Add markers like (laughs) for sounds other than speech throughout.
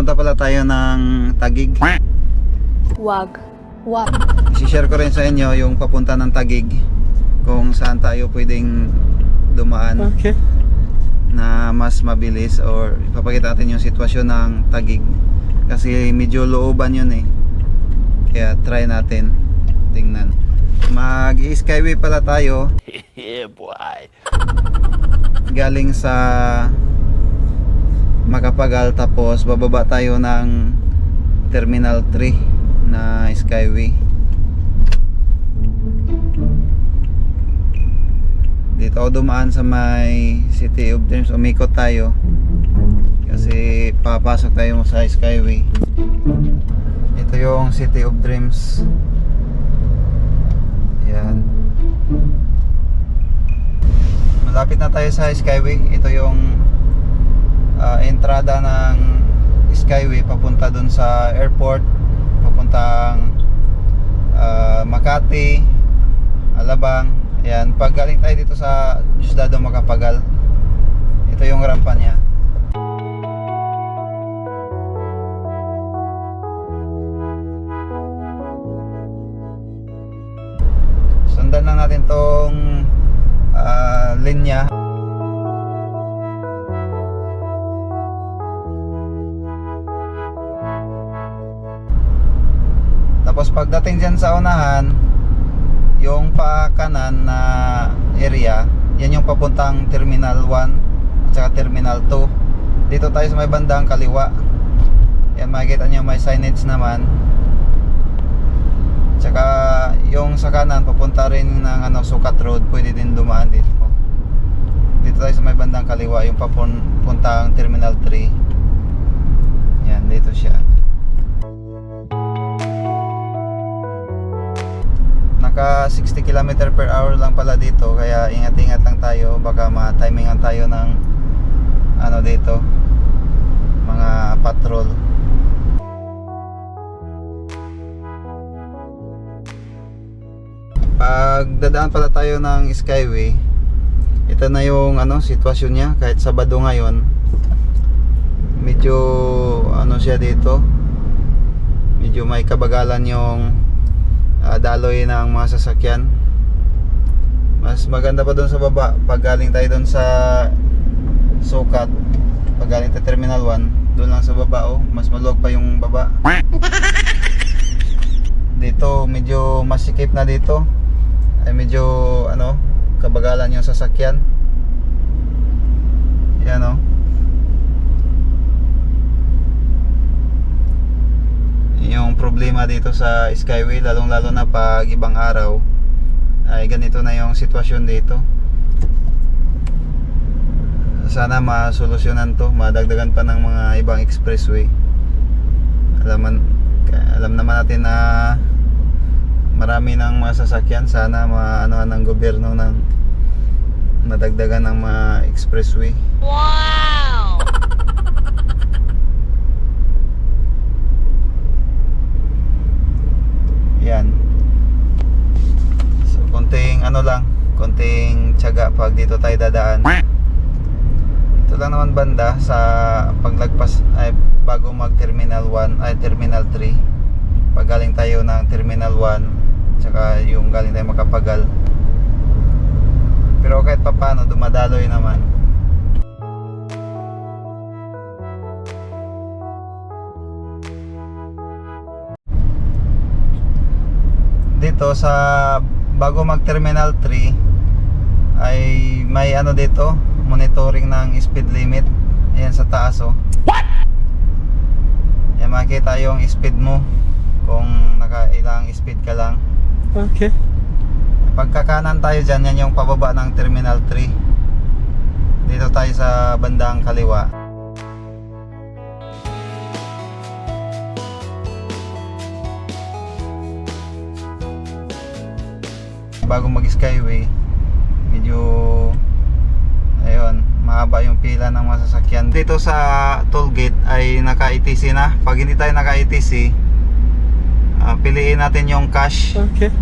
Papunta pala tayo ng Tagig. Wag. Wag. I-share ko rin sa inyo yung papunta ng Tagig kung saan tayo pwedeng dumaan Okay. na mas mabilis or ipapakita natin yung sitwasyon ng Tagig kasi medyo looban yun eh kaya try natin tingnan mag skyway pala tayo (laughs) Yeah, boy. galing sa Makapagal tapos bababa tayo ng Terminal 3 na skyway. Dito ako dumaan sa may City of Dreams. Umikot tayo kasi papasok tayo sa skyway. Ito yung City of Dreams. Yan malapit na tayo sa skyway. Ito yung ah, entrada ng skyway papunta dun sa airport papuntang ah, Makati Alabang. Ayan, pag galing tayo dito sa Diosdado Makapagal ito yung rampa niya pagdating dyan sa unahan yung pa kanan na area yan yung papuntang terminal 1 at saka terminal 2 dito tayo sa may bandang kaliwa yan makikita nyo may signage naman Tsaka yung sa kanan papunta rin ng ano Sukat Road, pwede din dumaan dito. Dito tayo sa may bandang kaliwa yung papuntang Terminal 3. Yan, dito siya. Naka 60 km per hour lang pala dito kaya ingat-ingat lang tayo. Baka ma-timingan tayo ng ano dito mga patrol. pag dadaan pala tayo ng Skyway ito na yung ano sitwasyon niya. Kahit Sabado ngayon medyo ano siya dito. Medyo may kabagalan yung ah, daloy ng mga sasakyan. Mas maganda pa doon sa baba pag galing tayo doon sa Sukat pag galing tayo Terminal 1 doon lang sa baba oh mas maluwag pa yung baba. Dito medyo masikip na dito. Ay medyo ano kabagalan yung sasakyan. Yan o yung problema dito sa Skyway lalong lalo na pag ibang araw ay ganito na yung sitwasyon dito. Sana masolusyonan to madagdagan pa ng mga ibang expressway. Alaman alam naman natin na marami ng mga sasakyan sana maanohan ng gobyerno ng madagdagan ng mga expressway. Wow! yan so konting ano lang konting tiyaga pag dito tayo dadaan. Ito lang naman banda sa paglagpas ay bago mag terminal 1 ay terminal 3 pag galing tayo ng terminal 1 tsaka yung galing tayo makapagal. Pero kahit papano dumadaloy naman. Dito sa bago mag terminal 3 ay may ano dito monitoring ng speed limit. Ayan sa taas oh. Yan makita yung speed mo. Kung nakailang speed ka lang. Okay. pagkakanan tayo dyan yan yung pababa ng terminal 3 dito tayo sa bandang kaliwa bago mag skyway medyo ayun mahaba yung pila ng mga sasakyan. Dito sa toll gate ay naka ETC na. Pag hindi tayo naka ETC ah, piliin natin yung cash. Okay.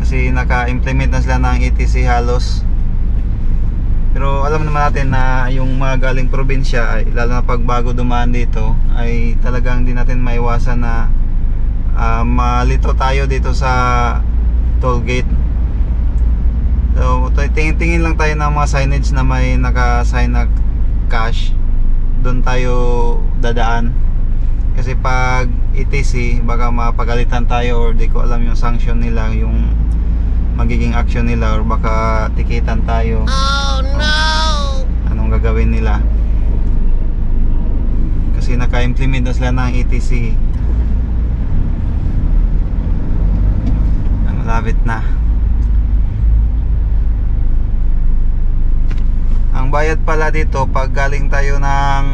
kasi naka-implement na sila ng ETC halos. Pero alam naman natin na yung mga galing probinsya ay lalo na pag bago dumaan dito ay talagang hindi natin maiwasan na ah, malito tayo dito sa toll gate. So, tingin-tingin lang tayo ng mga signage na may naka-sign na cash. Doon tayo dadaan. Kasi pag ETC, baka mapagalitan tayo or di ko alam yung sanction nila, yung magiging action nila or baka tikitan tayo. Oh no! Anong gagawin nila? Kasi naka-implement na sila ng ETC. Ang malapit na. Ang bayad pala dito pag galing tayo ng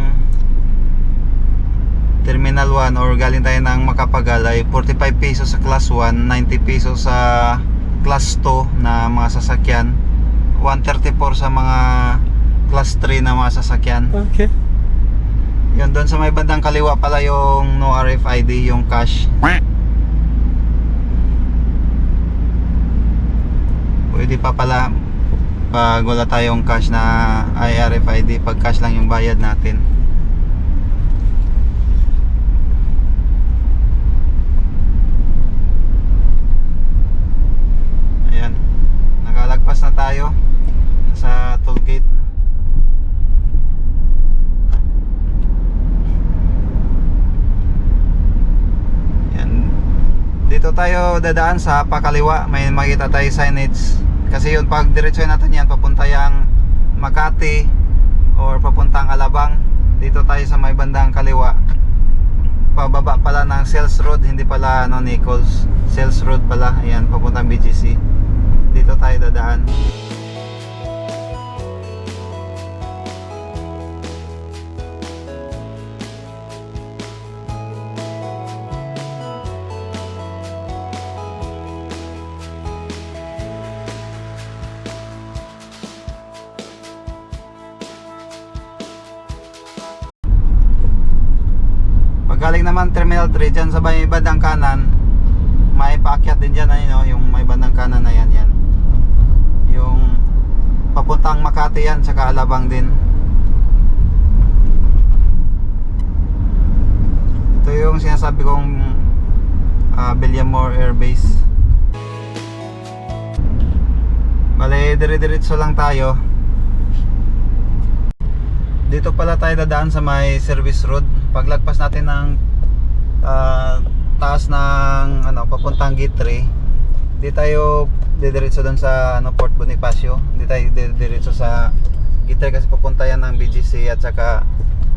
Terminal 1 or galing tayo ng Makapagal ay 45 pesos sa class 1, 90 pesos sa class 2 na mga sasakyan, 134 sa mga class 3 na mga sasakyan. Okay. Yun, doon sa may bandang kaliwa pala yung no RFID, yung cash. Pwede pa pala pag wala tayong cash na ay RFID, pag cash lang yung bayad natin. Ayan, nakalagpas na tayo sa toll gate. Dito tayo dadaan sa pakaliwa. May makita tayo signage. Kasi yun, pag diretso natin yan, papunta yung Makati or papuntang Alabang. Dito tayo sa may bandang kaliwa. Pababa pala ng Sales Road, hindi pala ano, Nichols. Sales Road pala. Ayan, papuntang BGC. Dito tayo dadaan. Pag galing naman Terminal 3 dyan sa may bandang kanan, may paakyat din dyan, ano, yung may bandang kanan na yan, yan. Yung papuntang Makati yan, saka Alabang din. Ito yung sinasabi kong uh, Villamore Air Base. Bale, dire-diretso lang tayo. Dito pala tayo dadaan sa may service road. Paglagpas natin ng ah, taas ng ano papuntang gate 3, di tayo didiretso doon sa ano Port Bonifacio. Di tayo didiretso sa gate 3 kasi papunta yan ng BGC at saka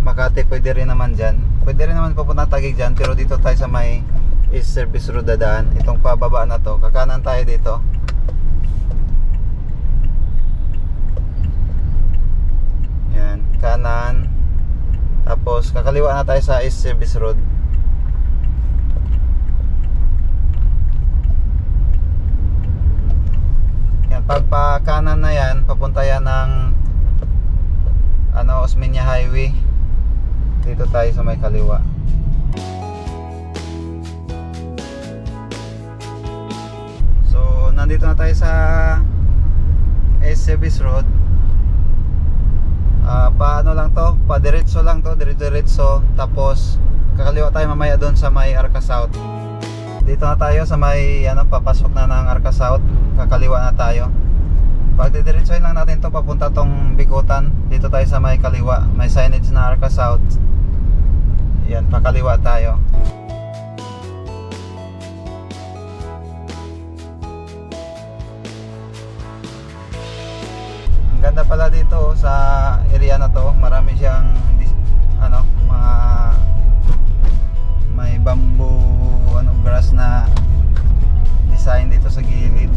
Makati pwede rin naman dyan. Pwede rin naman papunta Taguig dyan pero dito tayo sa may East Service Road dadaan. Itong pababa na to. Kakanan tayo dito. Yan, kanan. Kakaliwa na tayo sa East Service Road. Yan, pag pa kanan na yan, papunta yan ng ano, Osmeña Highway. Dito tayo sa may kaliwa. So, nandito na tayo sa East Service Road. Ah, paano lang to? Padiretso lang to, diretso-diretso. Tapos kakaliwa tayo mamaya doon sa may Arca South. Dito na tayo sa may ano, papasok na ng Arca South. Kakaliwa na tayo. Pag didiretsohin lang natin to papunta tong Bikutan. Dito tayo sa may kaliwa. May signage na Arca South. Yan, pakaliwa tayo. Ang ganda pala dito oh, sa area na to. Marami siyang ano, mga may bamboo ano grass na design dito sa gilid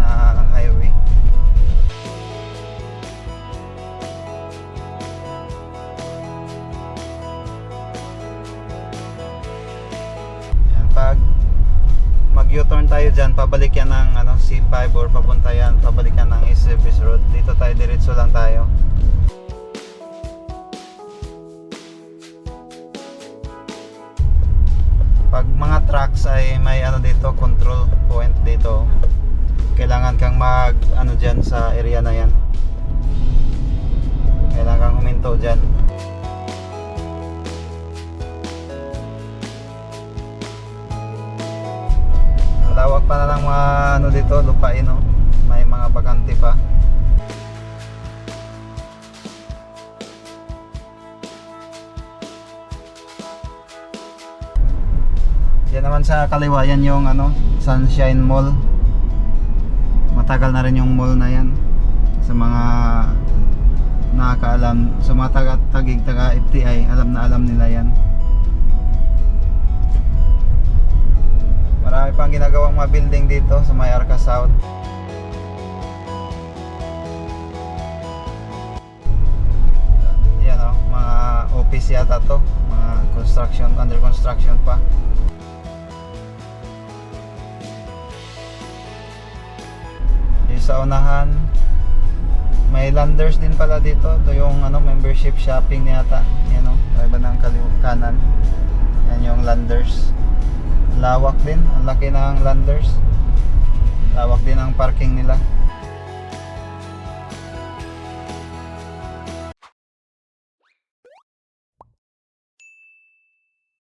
na highway. Mag U-turn tayo dyan, pabalik yan ng ano, C5 or papunta yan, pabalik yan ng East Service Road. Dito tayo, diretso lang tayo. Pag mga trucks ay may ano dito, control point dito. Kailangan kang mag ano dyan sa area na yan. Kailangan kang huminto dyan. Pa na lang mga ano dito, lupain no. May mga bakante pa. Yan naman sa kaliwa, yan yung ano, Sunshine Mall. Matagal na rin yung mall na yan. Sa mga nakakaalam, sa mga taga tagig taga FTI, alam na alam nila yan. Marami pang ginagawang mga building dito sa may Arca South. Yan oh, mga office yata to, mga construction, under construction pa. Yung sa unahan, may landers din pala dito. Ito yung ano, membership shopping yata. Yan o, oh, iba ng kaliw- kanan. Yan yung landers. Lawak din, ang laki ng landers. Lawak din ang parking nila.